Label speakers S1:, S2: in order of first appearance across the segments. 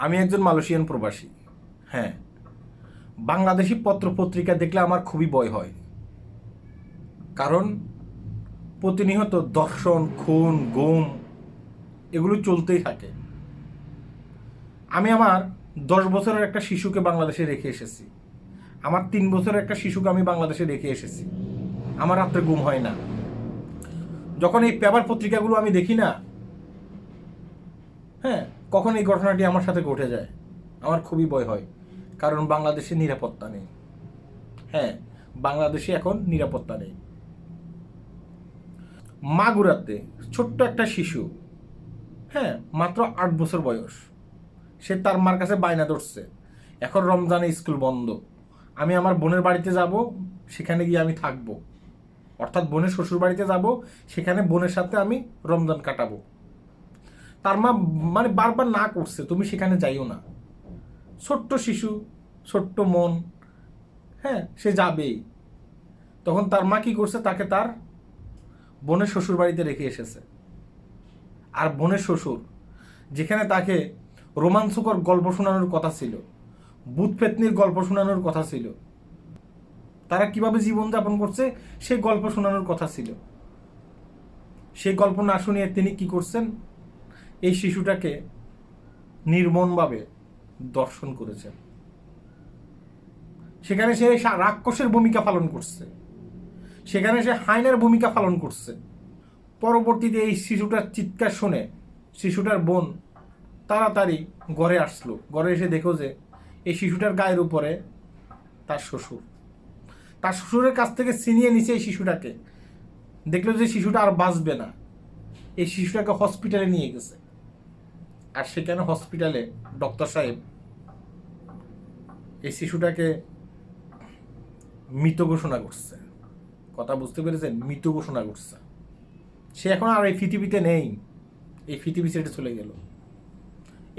S1: আমি একজন মালয়েশিয়ান প্রবাসী হ্যাঁ। বাংলাদেশি পত্র পত্রিকা দেখলে আমার খুবই ভয় হয়। কারণ প্রতিনিয়ত দর্শন, খুন, গুম এগুলো চলতেই থাকে। আমি আমার দশ বছরের একটা শিশুকে বাংলাদেশে রেখে এসেছি। আমার তিন বছরের একটা শিশুকে আমি বাংলাদেশে রেখে এসেছি। আমার রাত্রে গুম হয় না। যখন এই পেপার পত্রিকাগুলো আমি দেখি না হ্যাঁ কখন এই ঘটনাটি আমার সাথে ঘটে যায়? আমার খুবই ভয় হয়। কারণ বাংলাদেশে নিরাপত্তা নেই। হ্যাঁ বাংলাদেশে এখন নিরাপত্তা নেই। মাগুরাতে ছোট্ট একটা শিশু হ্যাঁ মাত্র আট বছর বয়স। সে তার মার কাছে বায়না ধরছে। এখন রমজানে স্কুল বন্ধ। আমি আমার বোনের বাড়িতে যাব, সেখানে গিয়ে আমি থাকব। অর্থাৎ বোনের শ্বশুর বাড়িতে যাব, সেখানে বোনের সাথে আমি রমজান কাটাবো। তার মা মানে বারবার না করছে, তুমি সেখানে যাইও না। ছোট্ট শিশু, ছোট্ট মন হ্যাঁ সে যাবেই তখন তার মা কি করছে, তাকে তার বোনের শ্বশুর বাড়িতে রেখে এসেছে। আর বোনের শ্বশুর, যেখানে তাকে রোমাঞ্চকর গল্প শোনানোর কথা ছিল বুধ পেতনির গল্প শোনানোর কথা ছিল, তারা কীভাবে জীবনযাপন করছে সেই গল্প শোনানোর কথা ছিল। সেই গল্প না শুনিয়ে তিনি কি করছেন? এই শিশুটাকে নির্মমভাবে দর্শন করেছেন সেখানে সে রাক্ষসের ভূমিকা পালন করছে। সেখানে সে হাইনের ভূমিকা পালন করছে। পরবর্তীতে এই শিশুটার চিৎকার শুনে শিশুটার বোন তাড়াতাড়ি ঘরে আসলো। ঘরে এসে দেখো যে এই শিশুটার গায়ের উপরে তার শ্বশুর। তার শ্বশুরের কাছ থেকে ছিনিয়ে নিছে এই শিশুটাকে। দেখল যে শিশুটা আর বাঁচবে না। এই শিশুটাকে হসপিটালে নিয়ে গেছে। আর সেখানে হসপিটালে ডক্টর সাহেব এই শিশুটাকে মৃত ঘোষণা করছে। কথা বুঝতে পেরেছেন? মৃত ঘোষণা করছে। সে এখন আর এই পৃথিবীতে নেই। এই পৃথিবী ছেড়ে চলে গেল।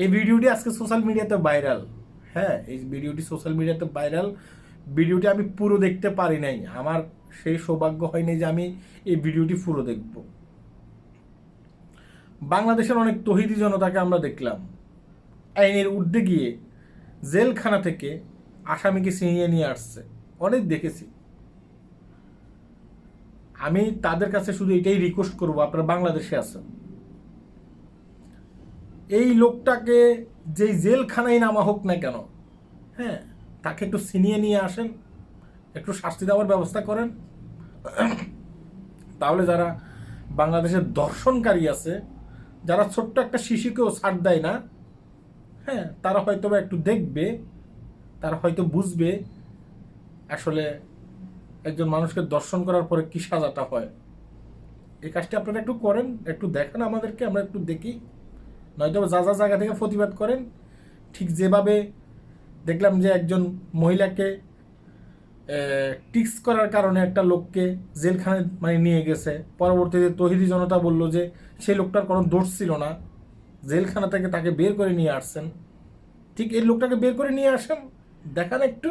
S1: এই ভিডিওটি আজকে সোশ্যাল মিডিয়াতে ভাইরাল হ্যাঁ এই ভিডিওটি সোশ্যাল মিডিয়াতে ভাইরাল ভিডিওটি আমি পুরো দেখতে পারি নাই। আমার সেই সৌভাগ্য হয়নি যে আমি এই ভিডিওটি পুরো দেখব। বাংলাদেশের অনেক তহিদি জনতাকে আমরা দেখলাম। আইনের ঊর্ধ্বে গিয়ে জেলখানা থেকে আসামিকে ছিনিয়ে নিয়ে আসছে। অনেক দেখেছি। আমি তাদের কাছে শুধু এটাই রিকোয়েস্ট করব, আপনারা বাংলাদেশে আছেন। এই লোকটাকে যেই জেলখানায় নামা হোক না কেন হ্যাঁ তাকে একটু ছিনিয়ে নিয়ে আসেন, একটু শাস্তি দেওয়ার ব্যবস্থা করেন। তাহলে যারা বাংলাদেশের দর্শনকারী আছে যারা ছোট্ট একটা শিশুকেও ছাড় দেয় না হ্যাঁ তারা হয়তো বা একটু দেখবে, তারা হয়তো বুঝবে আসলে একজন মানুষকে দর্শন করার পরে কি সাজাটা হয়। এই কাজটি আপনারা একটু করেন, একটু দেখান আমাদেরকে, আমরা একটু দেখি। নয়তো যা যা জায়গা থেকে প্রতিবাদ করেন, ঠিক যেভাবে দেখলাম যে একজন মহিলাকে টিক্স করার কারণে একটা লোককে জেলখানায় মানে নিয়ে গেছে। পরবর্তীতে তহিদি জনতা বলল যে, সেই লোকটার কোনো দোষ ছিল না। জেলখানা থেকে তাকে বের করে নিয়ে আসছেন। ঠিক এই লোকটাকে বের করে নিয়ে আসেন? দেখান একটু।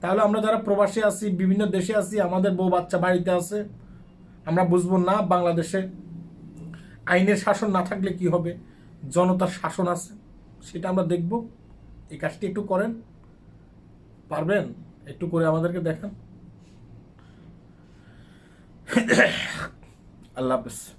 S1: তাহলে আমরা যারা প্রবাসী আছি, বিভিন্ন দেশে আছি, আমাদের বউ বাচ্চা বাড়িতে আছে, আমরা বুঝব না বাংলাদেশে আইনের শাসন না থাকলে কি হবে, জনতার শাসন আছে, সেটা আমরা দেখব। এই কাজটি একটু করেন। পারবেন? একটু করে আমাদেরকে দেখান। আল্লাহ হাফেজ।